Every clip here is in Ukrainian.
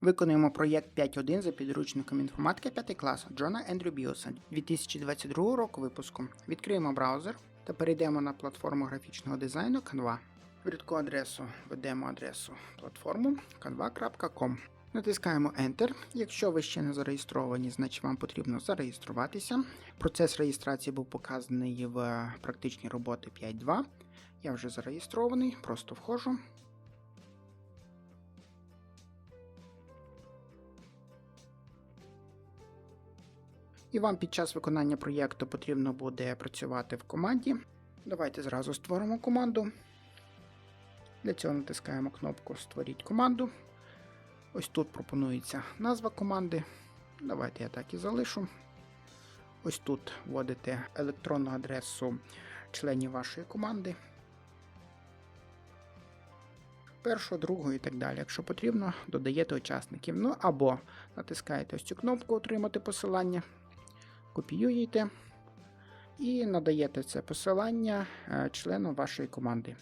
Виконуємо проєкт 5.1 за підручником інформатики 5 класу Джона Ендрю Біоса 2022 року випуску. Відкриємо браузер та перейдемо на платформу графічного дизайну Canva. В рядку адресу введемо адресу платформу canva.com. Натискаємо Enter. Якщо ви ще не зареєстровані, значить вам потрібно зареєструватися. Процес реєстрації був показаний в практичній роботи 5.2. Я вже зареєстрований, просто входжу. І вам під час виконання проєкту потрібно буде працювати в команді. Давайте зразу створимо команду. Для цього натискаємо кнопку Створіть команду. Ось тут пропонується назва команди. Давайте я так і залишу. Ось тут вводите електронну адресу членів вашої команди. Першу, другу і так далі. Якщо потрібно, додаєте учасників. Ну або натискаєте ось цю кнопку Отримати посилання, копіюєте і надаєте це посилання е, члену вашої команди.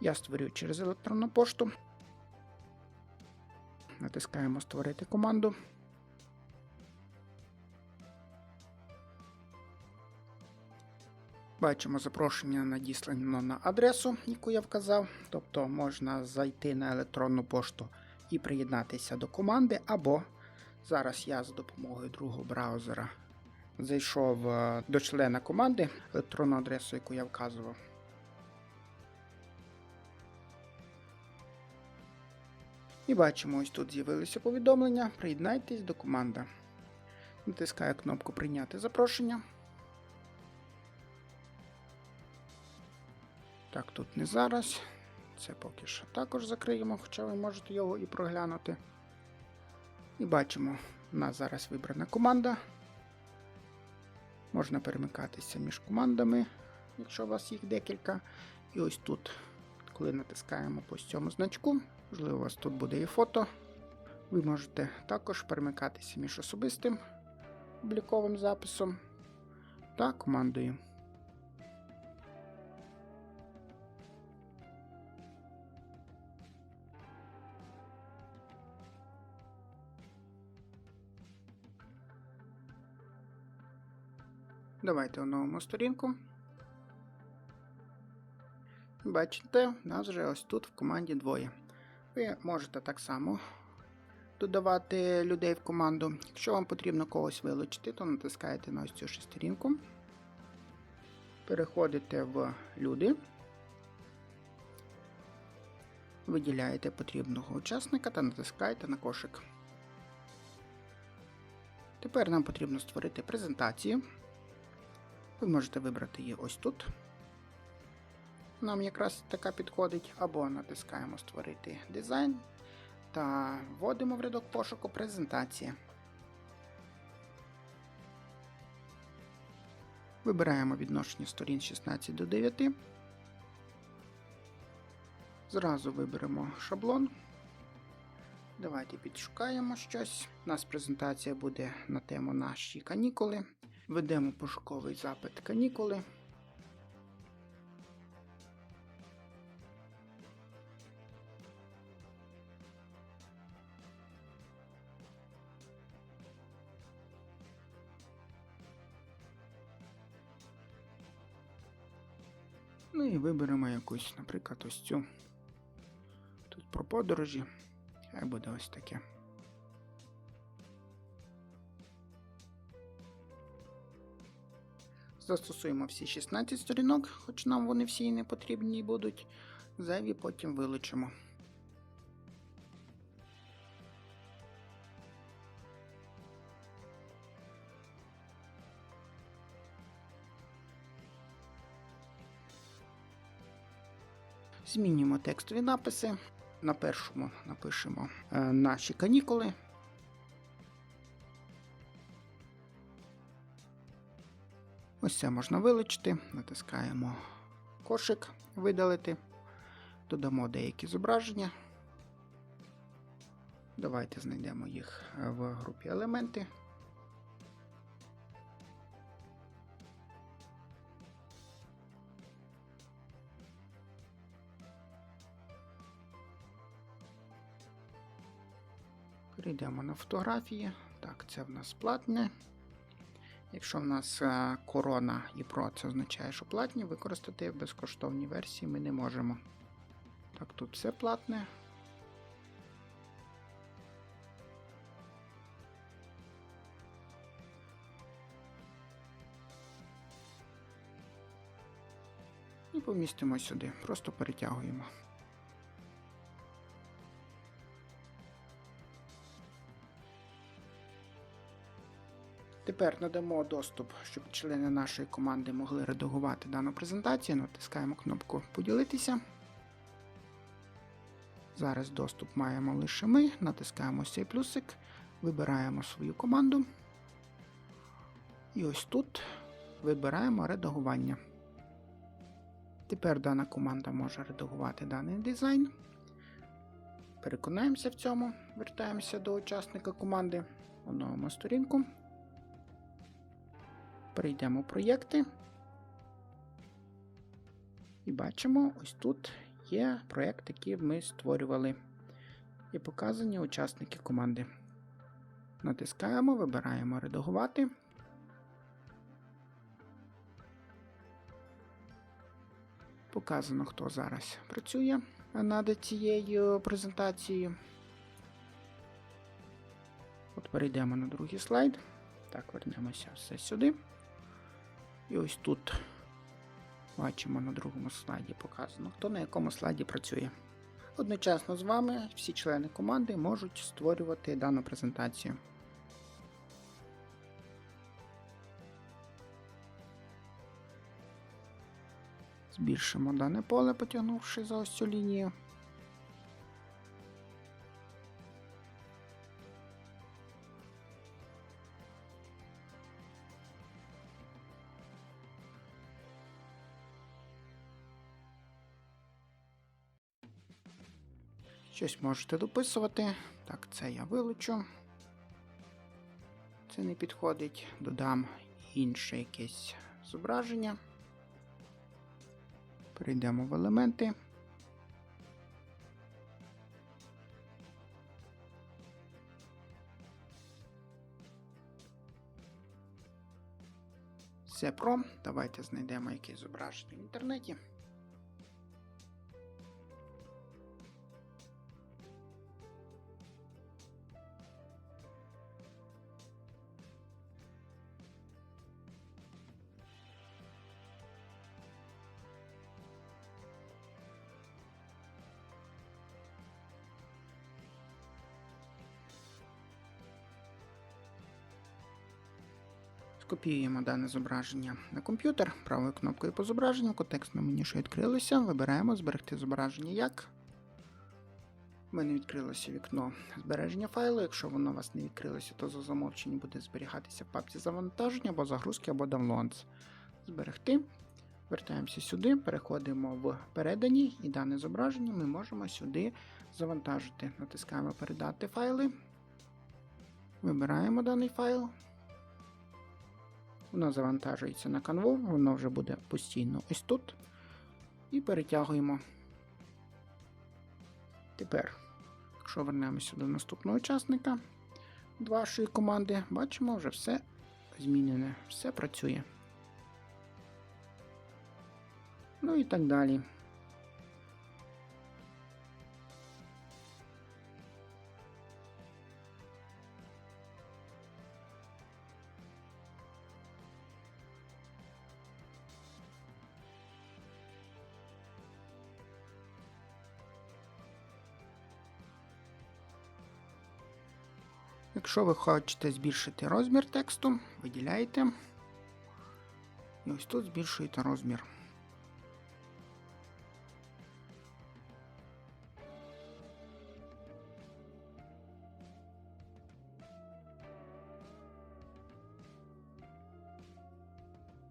Я створюю через електронну пошту. Натискаємо Створити команду. Бачимо запрошення надіслано на адресу, яку я вказав. Тобто можна зайти на електронну пошту і приєднатися до команди, або зараз я за допомогою другого браузера зайшов е, до члена команди електронну адресу, яку я вказував. І бачимо, ось тут з'явилися повідомлення. Приєднайтесь до команди. Натискаю кнопку Прийняти запрошення. Так, тут не зараз. Це поки що також закриємо, хоча ви можете його і проглянути. І бачимо, у нас зараз вибрана команда. Можна перемикатися між командами, якщо у вас їх декілька. І ось тут, коли натискаємо по цьому значку, можливо, у вас тут буде і фото. Ви можете також перемикатися між особистим обліковим записом та командою. Давайте оновимо сторінку. Бачите, у нас вже ось тут в команді двоє. Ви можете так само додавати людей в команду. Якщо вам потрібно когось вилучити, то натискаєте на ось цю шестерінку. Переходите в люди. Виділяєте потрібного учасника та натискаєте на кошик. Тепер нам потрібно створити презентацію. Ви можете вибрати її ось тут. Нам якраз така підходить, або натискаємо Створити дизайн та вводимо в рядок пошуку презентація. Вибираємо відношення сторін 16 до 9. Зразу виберемо шаблон. Давайте підшукаємо щось. У нас презентація буде на тему наші канікули. Введемо пошуковий запит канікули. Ну і виберемо якусь, наприклад, ось цю. Тут про подорожі. Хай буде ось таке. Застосуємо всі 16 сторінок, хоч нам вони всі і не потрібні будуть. Зайві потім вилучимо. Змінюємо текстові написи. На першому напишемо е, наші канікули. Ось це можна вилучити, натискаємо кошик, видалити, додамо деякі зображення. Давайте знайдемо їх в групі елементи. Перейдемо на фотографії. Так, це в нас платне. Якщо в нас е, корона і Pro, це означає, що платні, використати в безкоштовній версії ми не можемо. Так, тут все платне. І помістимо сюди, просто перетягуємо. Тепер надамо доступ, щоб члени нашої команди могли редагувати дану презентацію. Натискаємо кнопку Поділитися. Зараз доступ маємо лише ми. Натискаємо цей плюсик, вибираємо свою команду. І ось тут вибираємо редагування. Тепер дана команда може редагувати даний дизайн. Переконаємося в цьому, вертаємося до учасника команди, оновимо сторінку. Перейдемо в проєкти. І бачимо, ось тут є проєкт, який ми створювали. І показані учасники команди. Натискаємо, вибираємо редагувати. Показано, хто зараз працює над цією презентацією. От перейдемо на другий слайд. Так, вернемося все сюди. І ось тут бачимо на другому слайді показано, хто на якому слайді працює. Одночасно з вами всі члени команди можуть створювати дану презентацію. Збільшимо дане поле, потягнувши за ось цю лінію. Щось можете дописувати. Так, це я вилучу. Це не підходить. Додам інше якесь зображення. Перейдемо в елементи. Все про. Давайте знайдемо якесь зображення в інтернеті. Скопіюємо дане зображення на комп'ютер правою кнопкою по зображенню, в контекстному меню, що відкрилося, вибираємо зберегти зображення як. У мене відкрилося вікно збереження файлу. Якщо воно у вас не відкрилося, то за замовченням буде зберігатися в папці завантаження або загрузки, або downloads. Зберегти. Вертаємося сюди, переходимо в передані, і дане зображення ми можемо сюди завантажити. Натискаємо Передати файли. Вибираємо даний файл. Воно завантажується на канву, воно вже буде постійно ось тут. І перетягуємо. Тепер, якщо вернемося до наступного учасника вашої команди, бачимо, вже все змінене, все працює. Ну і так далі. Якщо ви хочете збільшити розмір тексту, виділяєте. І ось тут збільшуєте розмір.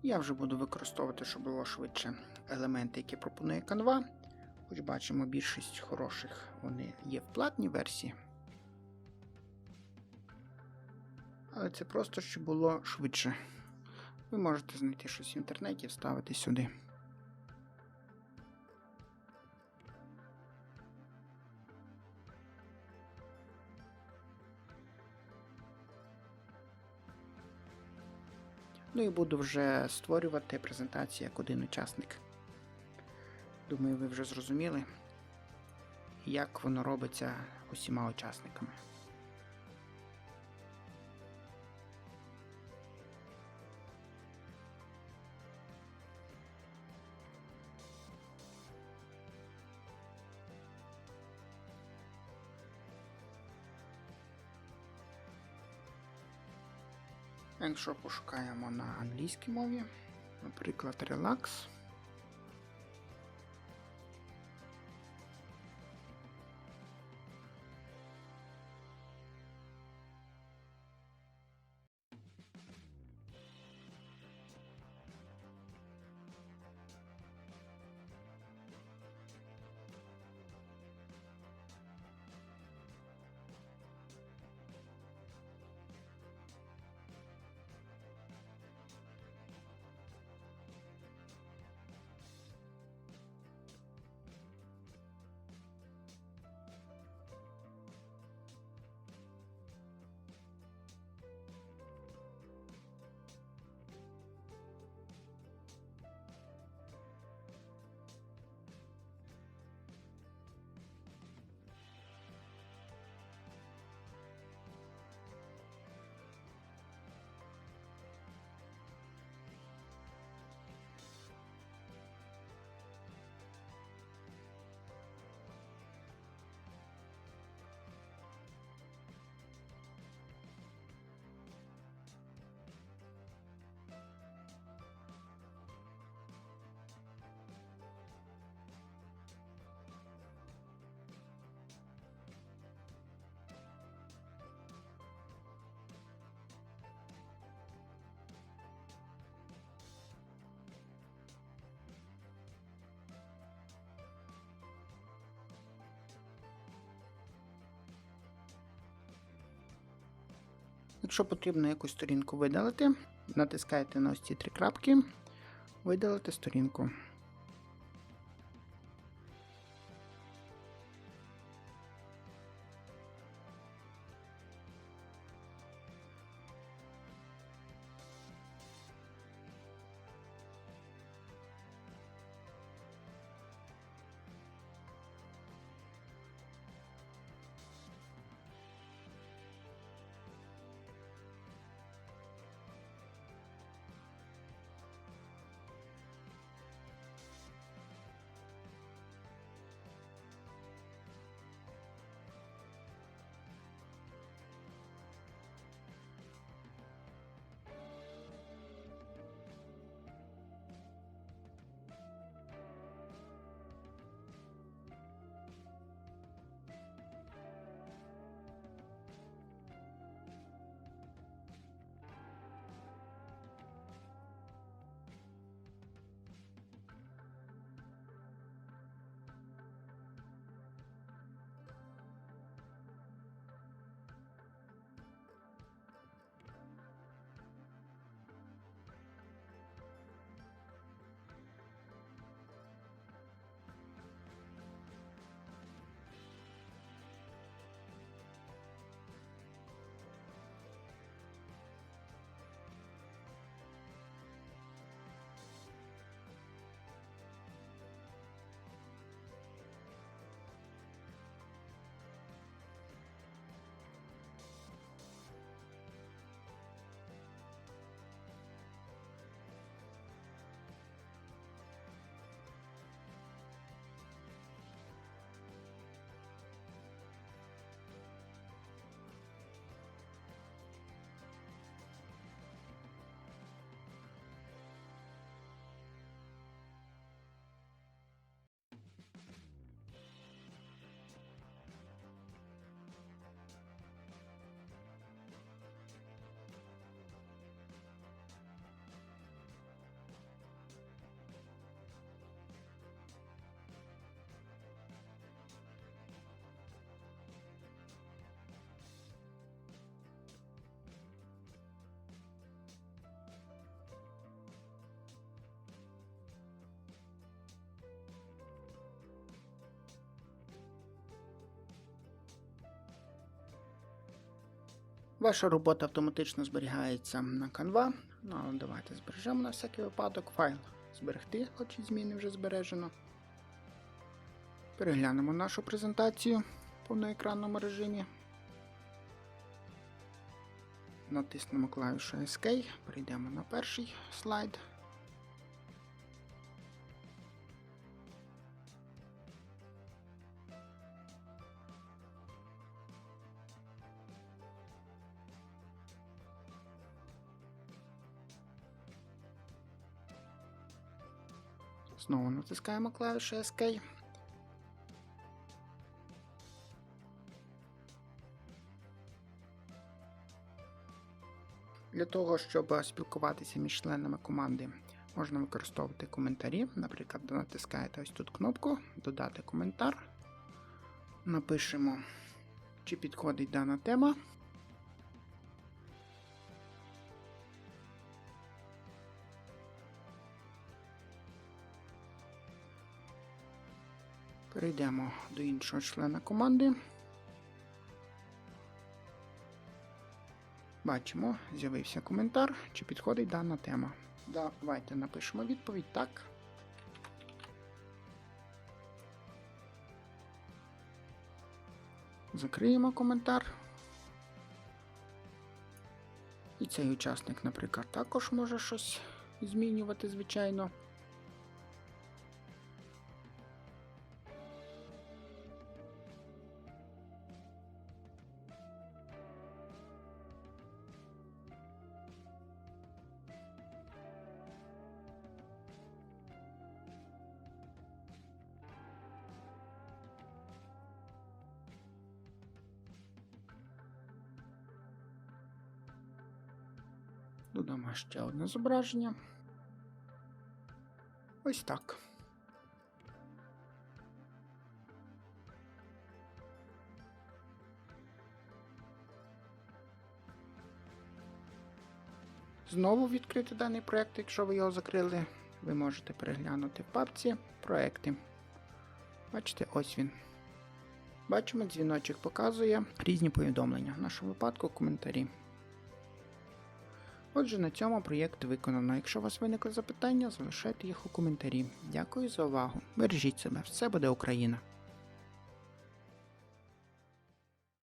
Я вже буду використовувати, щоб було швидше елементи, які пропонує Canva. Хоч бачимо, більшість хороших вони є в платній версії. Але це просто щоб було швидше. Ви можете знайти щось в інтернеті і вставити сюди. Ну і буду вже створювати презентацію як один учасник. Думаю, ви вже зрозуміли, як воно робиться усіма учасниками. Якщо пошукаємо на англійській мові, наприклад, Relax. Якщо потрібно якусь сторінку видалити, натискаєте на ось ці три крапки, видалити сторінку. Ваша робота автоматично зберігається на Canva. Ну, давайте збережемо на всякий випадок файл. Зберегти, хоч і зміни вже збережено. Переглянемо нашу презентацію в повноекранному режимі. Натиснемо клавішу Escape, перейдемо на перший слайд. Знову натискаємо клавішу Escape. Для того, щоб спілкуватися між членами команди, можна використовувати коментарі. Наприклад, натискаєте ось тут кнопку Додати коментар. Напишемо, чи підходить дана тема. Перейдемо до іншого члена команди. Бачимо, з'явився коментар, чи підходить дана тема. Давайте напишемо відповідь так. Закриємо коментар. І цей учасник, наприклад, також може щось змінювати, звичайно. Додамо ще одне зображення. Ось так. Знову відкрити даний проєкт, якщо ви його закрили, ви можете переглянути в папці Проекти. Бачите, ось він. Бачимо, дзвіночок показує різні повідомлення. В нашому випадку коментарі. Отже, на цьому проєкт виконано. Якщо у вас виникли запитання, залишайте їх у коментарі. Дякую за увагу. Бережіть себе, все буде Україна!